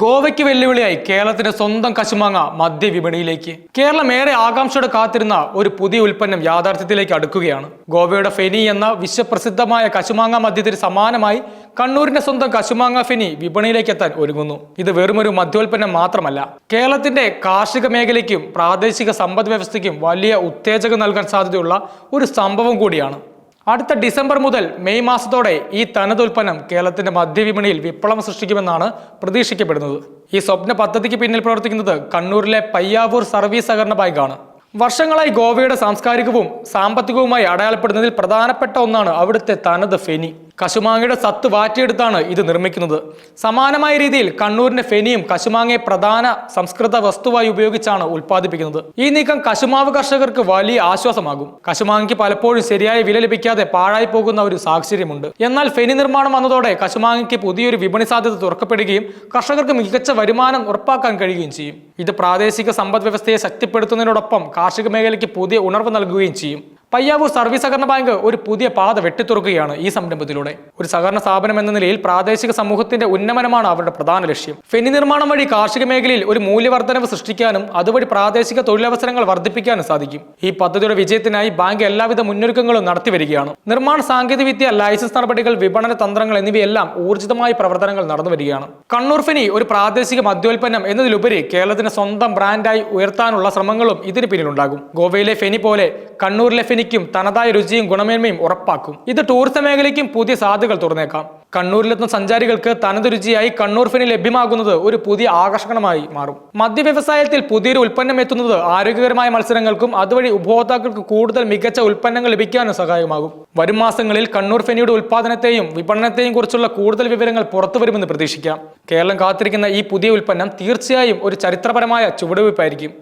ഗോവയ്ക്ക് വെല്ലുവിളിയായി കേരളത്തിന്റെ സ്വന്തം കശുമാങ്ങ മദ്യവിപണിയിലേക്ക്. കേരളം ഏറെ ആകാംക്ഷയോടെ കാത്തിരുന്ന ഒരു പുതിയ ഉൽപ്പന്നം യാഥാർത്ഥ്യത്തിലേക്ക് അടുക്കുകയാണ്. ഗോവയുടെ ഫെനി എന്ന വിശ്വപ്രസിദ്ധമായ കശുമാങ്ങ മദ്യത്തിന് സമാനമായി കണ്ണൂരിന്റെ സ്വന്തം കശുമാങ്ങ ഫെനി വിപണിയിലേക്ക് എത്താൻ ഒരുങ്ങുന്നു. ഇത് വെറുമൊരു മദ്യോൽപ്പന്നം മാത്രമല്ല കേരളത്തിന്റെ കാർഷിക മേഖലയ്ക്കും പ്രാദേശിക സമ്പദ് വ്യവസ്ഥയ്ക്കും വലിയ ഉത്തേജകം നൽകാൻ സാധ്യതയുള്ള ഒരു സംഭവം കൂടിയാണ്. അടുത്ത ഡിസംബർ മുതൽ മെയ് മാസത്തോടെ ഈ തനത് ഉൽപ്പന്നം കേരളത്തിന്റെ മദ്യവിപണിയിൽ വിപ്ലവം സൃഷ്ടിക്കുമെന്നാണ് പ്രതീക്ഷിക്കപ്പെടുന്നത്. ഈ സ്വപ്ന പദ്ധതിക്ക് പിന്നിൽ പ്രവർത്തിക്കുന്നത് കണ്ണൂരിലെ പയ്യാവൂർ സർവീസ് സഹകരണ ബാങ്കാണ്. വർഷങ്ങളായി ഗോവയുടെ സാംസ്കാരികവും സാമ്പത്തികവുമായി അടയാളപ്പെടുന്നതിൽ പ്രധാനപ്പെട്ട ഒന്നാണ് അവിടുത്തെ തനത് ഫെനി. കശുമാങ്ങയുടെ സത്ത് വാറ്റിയെടുത്താണ് ഇത് നിർമ്മിക്കുന്നത്. സമാനമായ രീതിയിൽ കണ്ണൂരിന്റെ ഫെനിയും കശുമാങ്ങയെ പ്രധാന സംസ്കൃത വസ്തുവായി ഉപയോഗിച്ചാണ് ഉൽപ്പാദിപ്പിക്കുന്നത്. ഈ നീക്കം കശുമാവ് കർഷകർക്ക് വലിയ ആശ്വാസമാകും. കശുമാങ്ങയ്ക്ക് പലപ്പോഴും ശരിയായ വില ലഭിക്കാതെ പാഴായി പോകുന്ന ഒരു സാഹചര്യമുണ്ട്. എന്നാൽ ഫെനി നിർമ്മാണം വന്നതോടെ കശുമാങ്ങയ്ക്ക് പുതിയൊരു വിപണി സാധ്യത തുറക്കപ്പെടുകയും കർഷകർക്ക് മികച്ച വരുമാനം ഉറപ്പാക്കാൻ കഴിയുകയും ചെയ്യും. ഇത് പ്രാദേശിക സമ്പദ് വ്യവസ്ഥയെ ശക്തിപ്പെടുത്തുന്നതിനോടൊപ്പം കാർഷിക മേഖലയ്ക്ക് പുതിയ ഉണർവ് നൽകുകയും ചെയ്യും. പയ്യാവൂർ സർവീസ് സഹകരണ ബാങ്ക് ഒരു പുതിയ പാത വെട്ടിത്തുറക്കുകയാണ് ഈ സംരംഭത്തിലൂടെ. ഒരു സഹകരണ സ്ഥാപനം എന്ന നിലയിൽ പ്രാദേശിക സമൂഹത്തിന്റെ ഉന്നമനമാണ് അവരുടെ പ്രധാന ലക്ഷ്യം. ഫെനി നിർമ്മാണം വഴി കാർഷിക മേഖലയിൽ ഒരു മൂല്യവർദ്ധനവ് സൃഷ്ടിക്കാനും അതുവഴി പ്രാദേശിക തൊഴിലവസരങ്ങൾ വർദ്ധിപ്പിക്കാനും സാധിക്കും. ഈ പദ്ധതിയുടെ വിജയത്തിനായി ബാങ്ക് എല്ലാവിധ മുന്നൊരുക്കങ്ങളും നടത്തിവരികയാണ്. നിർമ്മാണ സാങ്കേതികവിദ്യ ലൈസൻസ് നടപടികൾ വിപണന തന്ത്രങ്ങൾ എന്നിവയെല്ലാം ഊർജിതമായ പ്രവർത്തനങ്ങൾ നടന്നു വരികയാണ് കണ്ണൂർ ഫെനി ഒരു പ്രാദേശിക മദ്യോൽപ്പന്നം എന്നതിലുപരി കേരളത്തിന് സ്വന്തം ബ്രാൻഡായി ഉയർത്താനുള്ള ശ്രമങ്ങളും ഇതിന് പിന്നിലുണ്ടാകും. ഗോവയിലെ ഫെനി പോലെ കണ്ണൂരിലെ ഫെനിക്കും തനതായ രുചിയും ഗുണമേന്മയും ഉറപ്പാക്കും. ഇത് ടൂറിസം മേഖലയ്ക്കും പുതിയ സാധ്യതകൾ തുറന്നേക്കാം. കണ്ണൂരിലെത്തുന്ന സഞ്ചാരികൾക്ക് തനത് രുചിയായി കണ്ണൂർ ഫെനി ലഭ്യമാകുന്നത് ഒരു പുതിയ ആകർഷണമായി മാറും. മദ്യ വ്യവസായത്തിൽ പുതിയൊരു ഉൽപ്പന്നം എത്തുന്നത് ആരോഗ്യകരമായ മത്സരങ്ങൾക്കും അതുവഴി ഉപഭോക്താക്കൾക്ക് കൂടുതൽ മികച്ച ഉൽപ്പന്നങ്ങൾ ലഭിക്കാനും സഹായമാകും വരും മാസങ്ങളിൽ കണ്ണൂർ ഫെനിയുടെ ഉൽപ്പാദനത്തെയും വിപണനത്തെയും കുറിച്ചുള്ള കൂടുതൽ വിവരങ്ങൾ പുറത്തുവരുമെന്ന് പ്രതീക്ഷിക്കാം. കേരളം കാത്തിരിക്കുന്ന ഈ പുതിയ ഉൽപ്പന്നം തീർച്ചയായും ഒരു ചരിത്രപരമായ ചുവടുവയ്പ്പായിരിക്കും.